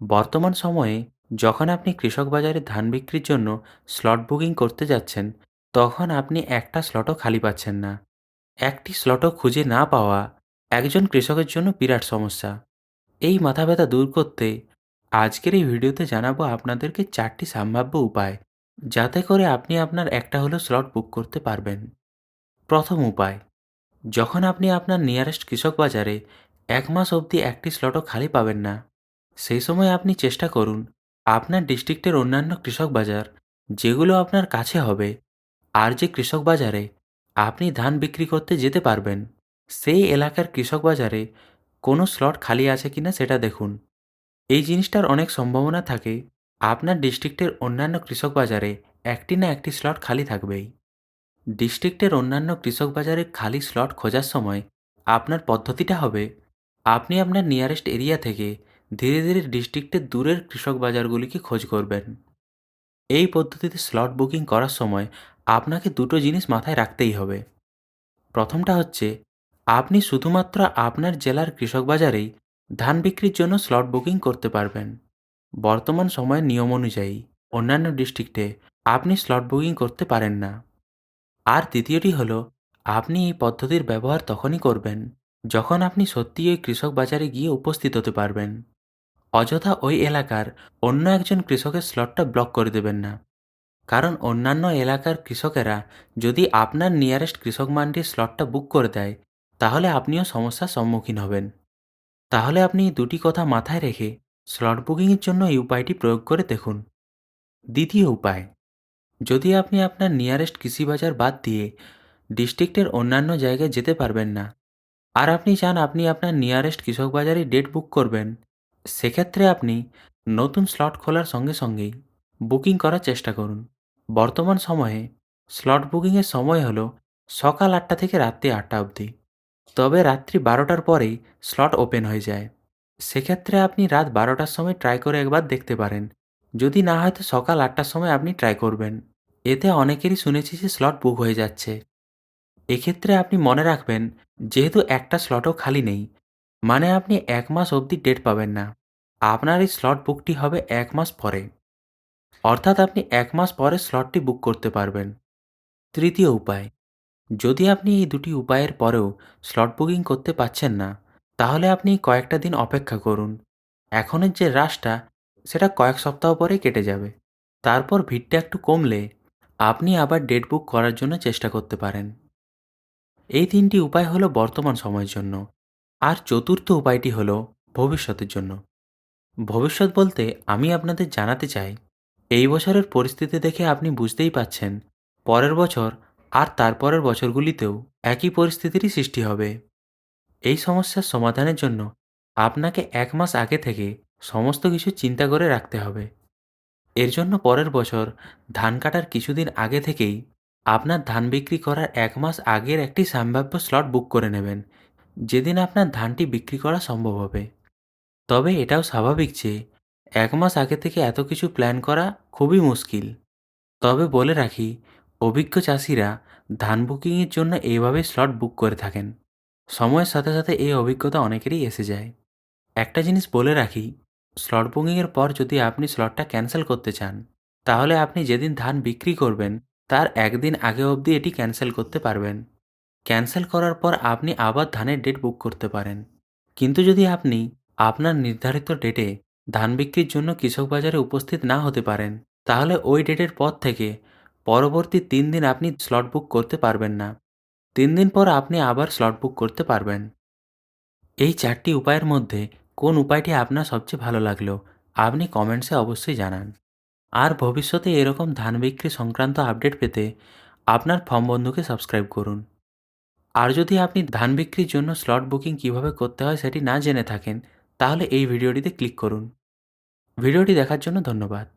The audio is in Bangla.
বর্তমান সময়ে যখন আপনি কৃষক বাজারে ধান বিক্রির জন্য স্লট বুকিং করতে যাচ্ছেন, তখন আপনি একটা স্লটও খালি পাচ্ছেন না। একটি স্লটও খুঁজে না পাওয়া একজন কৃষকের জন্য বিরাট সমস্যা। এই মাথা ব্যথা দূর করতে আজকের এই ভিডিওতে জানাব আপনাদেরকে চারটি সম্ভাব্য উপায়, যাতে করে আপনি আপনার একটা হলেও স্লট বুক করতে পারবেন। প্রথম উপায়, যখন আপনি আপনার নিয়ারেস্ট কৃষক বাজারে এক মাস অবধি একটি স্লটও খালি পাবেন না সেই সময় আপনি চেষ্টা করুন আপনার ডিস্ট্রিক্টের অন্যান্য কৃষক বাজার, যেগুলো আপনার কাছে হবে, আর যে কৃষক বাজারে আপনি ধান বিক্রি করতে যেতে পারবেন, সেই এলাকার কৃষক বাজারে কোনো স্লট খালি আছে কিনা সেটা দেখুন। এই জিনিসটার অনেক সম্ভাবনা থাকে, আপনার ডিস্ট্রিক্টের অন্যান্য কৃষক বাজারে একটি না একটি স্লট খালি থাকবেই। ডিস্ট্রিক্টের অন্যান্য কৃষক বাজারে খালি স্লট খোঁজার সময় আপনার পদ্ধতিটা হবে, আপনি আপনার নিয়ারেস্ট এরিয়া থেকে ধীরে ধীরে ডিস্ট্রিক্টের দূরের কৃষক বাজারগুলিকে খোঁজ করবেন। এই পদ্ধতিতে স্লট বুকিং করার সময় আপনাকে দুটো জিনিস মাথায় রাখতেই হবে। প্রথমটা হচ্ছে, আপনি শুধুমাত্র আপনার জেলার কৃষক বাজারেই ধান বিক্রির জন্য স্লট বুকিং করতে পারবেন। বর্তমান সময়ের নিয়ম অনুযায়ী অন্যান্য ডিস্ট্রিক্টে আপনি স্লট বুকিং করতে পারেন না। আর দ্বিতীয়টি হল, আপনি এই পদ্ধতির ব্যবহার তখনই করবেন যখন আপনি সত্যি ওই কৃষক বাজারে গিয়ে উপস্থিত হতে পারবেন। অযথা ওই এলাকার অন্য একজন কৃষকের স্লটটা ব্লক করে দেবেন না। কারণ অন্যান্য এলাকার কৃষকেরা যদি আপনার নিয়ারেস্ট কৃষক মান্ডির স্লটটা বুক করে দেয়, তাহলে আপনিও সমস্যার সম্মুখীন হবেন। তাহলে আপনি দুটি কথা মাথায় রেখে স্লট বুকিংয়ের জন্য এই উপায়টি প্রয়োগ করে দেখুন। দ্বিতীয় উপায়, যদি আপনি আপনার নিয়ারেস্ট কৃষি বাজার বাদ দিয়ে ডিস্ট্রিক্টের অন্যান্য জায়গায় যেতে পারবেন না, আর আপনি চান আপনি আপনার নিয়ারেস্ট কৃষক বাজারে ডেট বুক করবেন সেক্ষেত্রে আপনি নতুন স্লট খোলার সঙ্গে সঙ্গেই বুকিং করার চেষ্টা করুন। বর্তমান সময়ে স্লট বুকিংয়ের সময় হলো সকাল আটটা থেকে রাত্রি আটটা অবধি। তবে রাত্রি বারোটার পরেই স্লট ওপেন হয়ে যায়। সেক্ষেত্রে আপনি রাত বারোটার সময় ট্রাই করে একবার দেখতে পারেন। যদি না হয় তো সকাল আটটার সময় আপনি ট্রাই করবেন। এতে অনেকেরই শুনেছি যে স্লট বুক হয়ে যাচ্ছে। এক্ষেত্রে আপনি মনে রাখবেন, যেহেতু একটা স্লটও খালি নেই মানে আপনি এক মাস অবধি ডেট পাবেন না। আপনার এই স্লট বুকটি হবে এক মাস পরে। অর্থাৎ আপনি এক মাস পরে স্লটটি বুক করতে পারবেন। তৃতীয় উপায়, যদি আপনি এই দুটি উপায়ের পরেও স্লট বুকিং করতে পাচ্ছেন না, তাহলে আপনি কয়েকটা দিন অপেক্ষা করুন। এখনের যে রাশটা সেটা কয়েক সপ্তাহ পরেই কেটে যাবে। তারপর ভিড়টা একটু কমলে আপনি আবার ডেট বুক করার জন্য চেষ্টা করতে পারেন। এই তিনটি উপায় হলো বর্তমান সময়ের জন্য। আর চতুর্থ উপায়টি হলো ভবিষ্যতের জন্য। ভবিষ্যৎ বলতে আমি আপনাদের জানাতে চাই, এই বছরের পরিস্থিতি দেখে আপনি বুঝতেই পাচ্ছেন, পরের বছর আর তারপরের বছরগুলিতেও একই পরিস্থিতিরই সৃষ্টি হবে। এই সমস্যার সমাধানের জন্য আপনাকে এক মাস আগে থেকে সমস্ত কিছু চিন্তা করে রাখতে হবে। এর জন্য পরের বছর ধান কাটার কিছুদিন আগে থেকেই আপনার ধান বিক্রি করার এক মাস আগের একটি সম্ভাব্য স্লট বুক করে নেবেন। যেদিন আপনার ধানটি বিক্রি করা সম্ভব হবে। তবে এটাও স্বাভাবিক যে, এক মাস আগে থেকে এত কিছু প্ল্যান করা খুবই মুশকিল। তবে বলে রাখি, অভিজ্ঞ চাষিরা ধান বুকিংয়ের জন্য এইভাবে স্লট বুক করে থাকেন। সময়ের সাথে সাথে এই অভিজ্ঞতা অনেকেরই এসে যায়। একটা জিনিস বলে রাখি স্লট বুকিংয়ের পর যদি আপনি স্লটটা ক্যান্সেল করতে চান, তাহলে আপনি যেদিন ধান বিক্রি করবেন, তার একদিন আগে অবধি এটি ক্যান্সেল করতে পারবেন। ক্যান্সেল করার পর আপনি আবার ধানের ডেট বুক করতে পারেন। কিন্তু যদি আপনি আপনার নির্ধারিত ডেটে ধান বিক্রির জন্য কৃষক বাজারে উপস্থিত না হতে পারেন, তাহলে ওই ডেটের পর থেকে পরবর্তী তিন দিন আপনি স্লট বুক করতে পারবেন না। তিন দিন পর আপনি আবার স্লট বুক করতে পারবেন। এই চারটি উপায়ের মধ্যে কোন উপায়টি আপনার সবচেয়ে ভালো লাগল, আপনি কমেন্টসে অবশ্যই জানান। আর ভবিষ্যতে এরকম ধান বিক্রি সংক্রান্ত আপডেট পেতে আপনার ফর্ম বন্ধুকে সাবস্ক্রাইব করুন। আর যদি আপনি ধান বিক্রির জন্য স্লট বুকিং কীভাবে করতে হয় সেটি না জেনে থাকেন, তাহলে এই ভিডিওটিতে ক্লিক করুন। ভিডিওটি দেখার জন্য ধন্যবাদ।